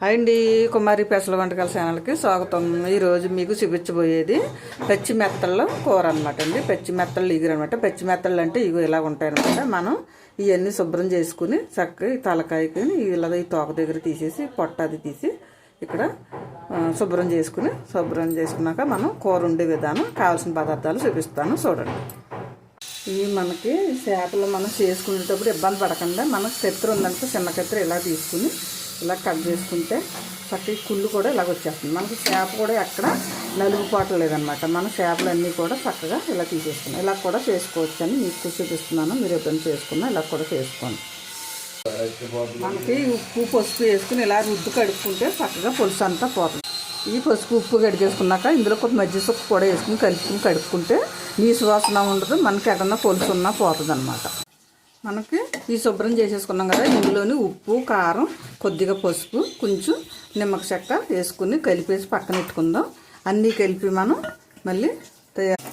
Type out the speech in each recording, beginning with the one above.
Hi అండి కుమారి పెసల వంటకాల ఛానల్కి స్వాగతం. ఈరోజు మీకు చూపించబోయేది పచ్చి మెత్తల్లో కూర అనమాట అండి. పచ్చి మెత్తలు ఇగురు అనమాట పచ్చి మెత్తలు అంటే ఇగో ఇలా ఉంటాయి అనమాట మనం ఇవన్నీ శుభ్రం చేసుకుని చక్కగా ఈ తలకాయకి ఇలా ఈ తోక దగ్గర తీసేసి పొట్ట అది తీసి ఇక్కడ శుభ్రం చేసుకుని శుభ్రం చేసుకున్నాక మనం కూర ఉండే విధానం కావాల్సిన పదార్థాలు చూపిస్తాను. చూడండి. ఇవి మనకి చేపలు మనం చేసుకునేటప్పుడు ఇబ్బంది పడకుండా మనకు కత్తిర ఉందంటే చిన్న కత్తిర ఇలా తీసుకుని ఇలా కట్ చేసుకుంటే చక్కగా కుళ్ళు కూడా ఇలాగ వచ్చేస్తుంది. మనకి చేప కూడా ఎక్కడ నలుగుపాటు లేదనమాట. మన చేపలన్నీ కూడా చక్కగా ఇలా తీసేసుకున్నాం. ఇలా కూడా చేసుకోవచ్చు అని మీకు చూపిస్తున్నాను. మీరు ఎప్పుడైనా చేసుకున్నా ఇలా కూడా చేసుకోండి. మనకి ఉప్పు పసుపు వేసుకుని ఇలా రుద్దు కడుక్కుంటే చక్కగా పులుసు అంతా పోతుంది. ఈ పసుపు ఉప్పు కడిగేసుకున్నాక ఇందులో కొంత మజ్జి సుక్కు కూడా వేసుకుని కలుపుకుని కడుక్కుంటే నీ సువాసన ఉండదు. మనకి ఎక్కడన్నా పులుసు ఉన్నా పోతుంది అనమాట మనకి ఈ శుభ్రం చేసేసుకున్నాం కదా. ఇందులోని ఉప్పు కారం కొద్దిగా పసుపు కొంచెం నిమ్మక చెక్క వేసుకుని కలిపేసి పక్కన పెట్టుకుందాం. అన్నీ కలిపి మనం మళ్ళీ తయారు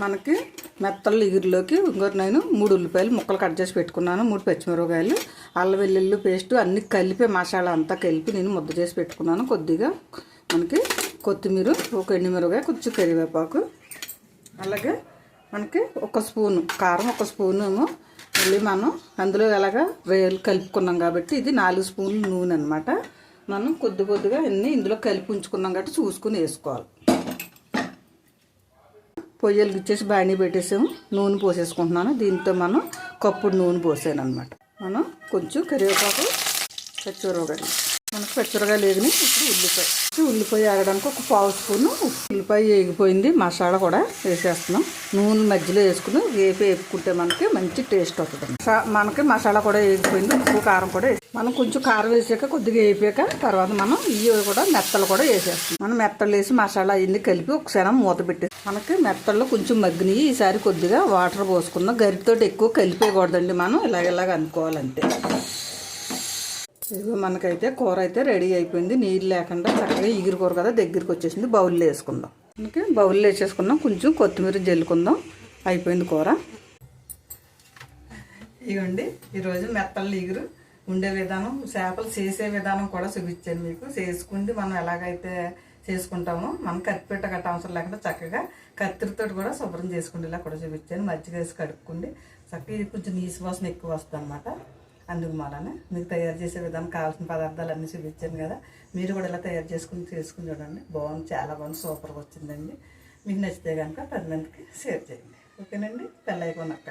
మనకి మెత్తలు ఇగురులోకి ఇంకోటి నేను మూడు ఉల్లిపాయలు ముక్కలు కట్ చేసి పెట్టుకున్నాను. మూడు పచ్చిమిరపకాయలు అల్ల వెల్లుల్లి పేస్ట్ అన్నీ కలిపి మసాలా అంతా కలిపి నేను ముద్ద చేసి పెట్టుకున్నాను. కొద్దిగా మనకి కొత్తిమీర ఒక ఎండుమిరపకాయ కొంచెం కరివేపాకు. అలాగే మనకి ఒక స్పూను కారం ఒక స్పూను ఏమో మళ్ళీ మనం అందులో ఎలాగా వేలు కలుపుకున్నాం కాబట్టి ఇది నాలుగు స్పూన్లు నూనె అనమాట మనం కొద్ది కొద్దిగా అన్నీ ఇందులో కలిపి ఉంచుకున్నాం కాబట్టి చూసుకుని వేసుకోవాలి. పొయ్యలు ఇచ్చేసి బాణీ పెట్టేసాము నూనె పోసేసుకుంటున్నాను. దీంతో మనం కప్పుడు నూనె పోసాను అనమాట మనం కొంచెం కరివేపాకు పచ్చిమిరపకాయలు మనకు పచ్చిరకాయలు వేగినాయి ఇప్పుడు ఉల్లిపాయ. ఉల్లిపాయ ఆగడానికి ఒక పావు స్పూను ఉల్లిపాయ వేగిపోయింది మసాలా కూడా వేసేస్తున్నాం. నూనె మధ్యలో వేసుకుని వేపి వేపుకుంటే మనకి మంచి టేస్ట్ వస్తుంది మనకి మసాలా కూడా వేగిపోయింది ఉప్పు కారం కూడా వేసి. మనం కొంచెం కారం వేసాక కొద్దిగా వేపాక తర్వాత మనం ఇవి కూడా మెత్తలు కూడా వేసేస్తాం మనం మెత్తలు వేసి మసాలా అన్ని కలిపి ఒకసారి మూత పెట్టి మనకి మెత్తల్లో కొంచెం మగ్గినవి ఈసారి కొద్దిగా వాటర్ పోసుకుందాం. గరితోటి ఎక్కువ కలిపేయకూడదండి మనం ఇలాగ ఇలాగ అనుకోవాలంటే. ఇదిగో మనకైతే కూర అయితే రెడీ అయిపోయింది. నీళ్ళు లేకుండా చక్కగా ఎగిరి కూర కదా దగ్గరికి వచ్చేసింది. బౌల్లో వేసుకుందాం. మనకి బౌల్లో వేసేసుకుందాం. కొంచెం కొత్తిమీర జల్లుకుందాం. అయిపోయింది కూర. ఇవ్వండి. ఈరోజు మెత్తలు ఎగురు ఉండే విధానం చేపలు చేసే విధానం కూడా చూపించాను మీకు. చేసుకుంటే మనం ఎలాగైతే చేసుకుంటామో మనం కత్తిపెట్ట కట్ట అవసరం లేకుండా చక్కగా కత్తిరితో కూడా శుభ్రం చేసుకుండేలా కూడా చూపించాను. మజ్జిగ వేసి కడుక్కుండి చక్కగా కొంచెం నీసు వాసన ఎక్కువ వస్తుంది అనమాట అందుకు మాలన మీకు తయారు చేసే విధానం కావాల్సిన పదార్థాలు అన్నీ చూపించాను కదా. మీరు కూడా ఇలా తయారు చేసుకుని చేసుకుని చూడండి. బాగుంది చాలా బాగుంది సూపర్గా వచ్చిందండి. మీకు నచ్చితే కనుక పది మందికి షేర్ చేయండి. ఓకేనండి? పెళ్ళి అయిపోయినాక